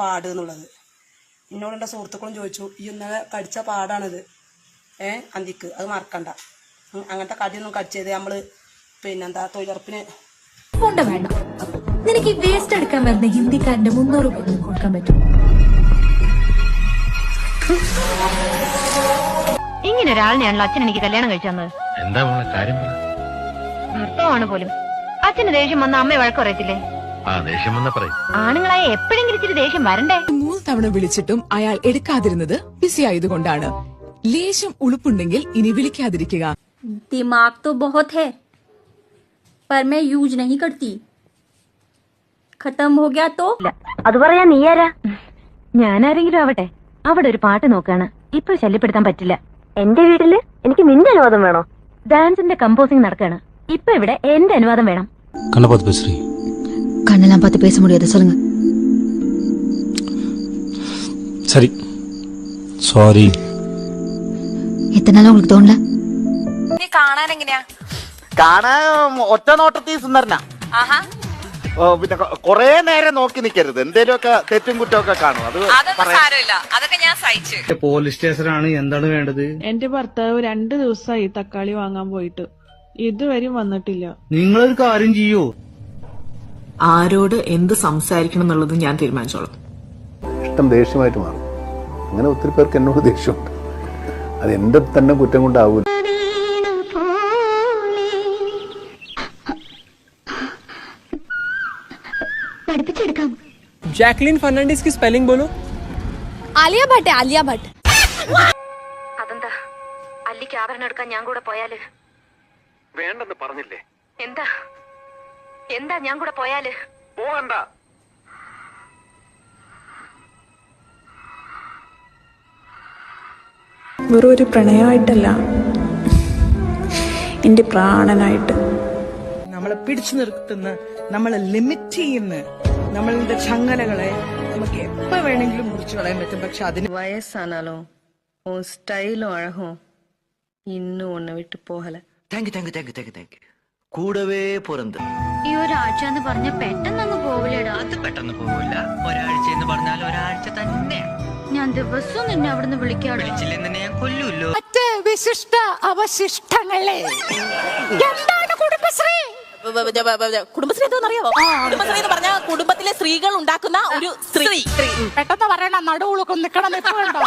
പാട് എന്നുള്ളത്. എന്നോട് എന്റെ സുഹൃത്തുക്കളും ചോദിച്ചു ഈ ഇന്നലെ കടിച്ച പാടാണിത്. ഏ അന്തിക്ക്. അത് മറക്കണ്ട. അങ്ങനത്തെ കടിയൊന്നും കടിച്ചത് നമ്മൾ പിന്നെന്താ തൊഴിലുറപ്പിന് പോണ്ട വേണ്ട. നിനക്ക് വേസ്റ്റ് എടുക്കാൻ വരുന്ന ഹിന്ദിക്കാരന്റെ മുന്നൂറ് രൂപ കൊടുക്കാൻ പറ്റും. ഇങ്ങനെ ഒരാളിനെയാണല്ലോ അച്ഛൻ എനിക്ക് കല്യാണം കഴിച്ചു തന്നത്. എന്താ കാര്യം ഭർത്താവാണ് പോലും. അച്ഛന് ദേഷ്യം വന്ന അമ്മയെ വഴക്കറിയത്തില്ലേ ദേഷ്യം വന്ന പറയും. ആണുങ്ങളായ എപ്പോഴെങ്കിലും ഇച്ചിരി ദേഷ്യം വരണ്ടേ? മൂന്ന് തവണ വിളിച്ചിട്ടും അയാൾ എടുക്കാതിരുന്നത് ബിസി ആയതുകൊണ്ടാണ്. ലേശം ഉളുപ്പുണ്ടെങ്കിൽ ഇനി വിളിക്കാതിരിക്കുക. ദിമാഗ് തോ ബഹുത് ഹെ पर मैं यूज नहीं करती। खत्म हो गया तो? അത് പറയാ നീ ആരാ? ഞാനാരെങ്കിലും ആവട്ടെ. അവിടെ ഒരു പാട്ട് നോക്കാണ്. ഇപ്പൊ ശല്യപ്പെടുത്താൻ പറ്റില്ല. എന്റെ വീട്ടിൽ എനിക്ക് നിന്റെ അനുവാദം വേണോ? ഡാൻസിന്റെ കമ്പോസിംഗ് നടക്കാണ്. ഇപ്പൊ ഇവിടെ എന്റെ അനുവാദം വേണം. കണ്ണപാത് ബശ്രീ கண்ணெல்லாம் பார்த்து பேச முடியாது சொல்லுங்க சரி சாரி இத்தனை நாள் உங்களுக்கு தோணல കാണാൻ ഒറ്റ നോട്ടത്തിൽ സുന്ദരനാ ഓ, പിന്നെ കൊ- കൊറേ നേരം നോക്കി നിൽക്കരുത് എന്തേലുമൊക്കെ തെറ്റും കുറ്റമൊക്കെ കാണും അത് പറയാം പോലീസ് സ്റ്റേഷനാണ് എന്താണ് വേണ്ടത് എന്റെ ഭർത്താവ് രണ്ട് ദിവസമായി തക്കാളി വാങ്ങാൻ പോയിട്ട് ഇതുവരെയും വന്നിട്ടില്ല നിങ്ങളൊരു കാര്യം ചെയ്യൂ ആരോട് എന്ത് സംസാരിക്കണം എന്നുള്ളത് ഞാൻ തീരുമാനിച്ചോളാം. ഇഷ്ടം ദേഷ്യമായിട്ട് മാറും. അങ്ങനെ ഒത്തിരി പേർക്ക് എന്നോട് ദേഷ്യമുണ്ട്. അത് എന്റെ തന്നെ കുറ്റം കൊണ്ടാവൂല. ജാക്ലിൻ ഫെർണാണ്ടീസ് കി സ്പെല്ലിംഗ് ബോലോ ആലിയ ഭട്ട് ആലിയ ഭട്ട്. അതെന്താ? അല്ലിക്ക് ആഭരണം എടുക്കാൻ ഞാൻ കൂടെ പോയാൽ? വേണ്ടെന്ന് പറഞ്ഞില്ലേ? എന്താ? എന്താ ഞാൻ കൂടെ പോയാൽ? പോകണ്ട വെറും ഒരു പ്രണയമായിട്ടല്ല. എന്റെ പ്രാണനായിട്ട്. നമ്മളെ പിടിച്ചു നിർത്തുന്ന നമ്മളെ ലിമിറ്റ് ചെയ്യുന്ന നമ്മളുടെ ചങ്ങലകളെ നമുക്ക് എപ്പോ വേണമെങ്കിലും മുറിച്ചു കളയാൻ പറ്റും. പക്ഷെ അതിന് വയസ്സാണാലോ ഓ സ്റ്റൈലോ അഴഹോ ഇന്നും ഒന്ന് വിട്ടു പോകല. താങ്ക് യു താങ്ക് விட்டு thank you thank you thank you കൂടവേ பிறந்து ഈ ഒരാഴ്ച എന്ന് പറഞ്ഞ പെട്ടെന്നങ്ങ് പോവില്ലേടാ. അത് പെട്ടെന്ന് പോവില്ല. ഒരാഴ്ച എന്ന് പറഞ്ഞാൽ ഒരാഴ്ച തന്നെ ഞാൻ ദിവസവും നിന്നെ അവിടുന്ന് വിളിക്കാടോ. വിളിച്ചില്ലെന്ന് ഞാൻ കൊല്ലൂല്ലോ. വിശിഷ്ട അവശിഷ്ടങ്ങളെ. എന്താണ് കുടുംബശ്രീ? കുടുംബശ്രീ എന്തോന്നറിയാവോ? കുടുംബശ്രീ എന്ന് പറഞ്ഞാൽ കുടുംബത്തിലെ സ്ത്രീകൾ ഉണ്ടാക്കുന്ന ഒരു സ്ത്രീ. പെട്ടെന്ന് പറയണ നടുവുളൊക്കെ നിക്കണം നിൽക്കണ്ടോ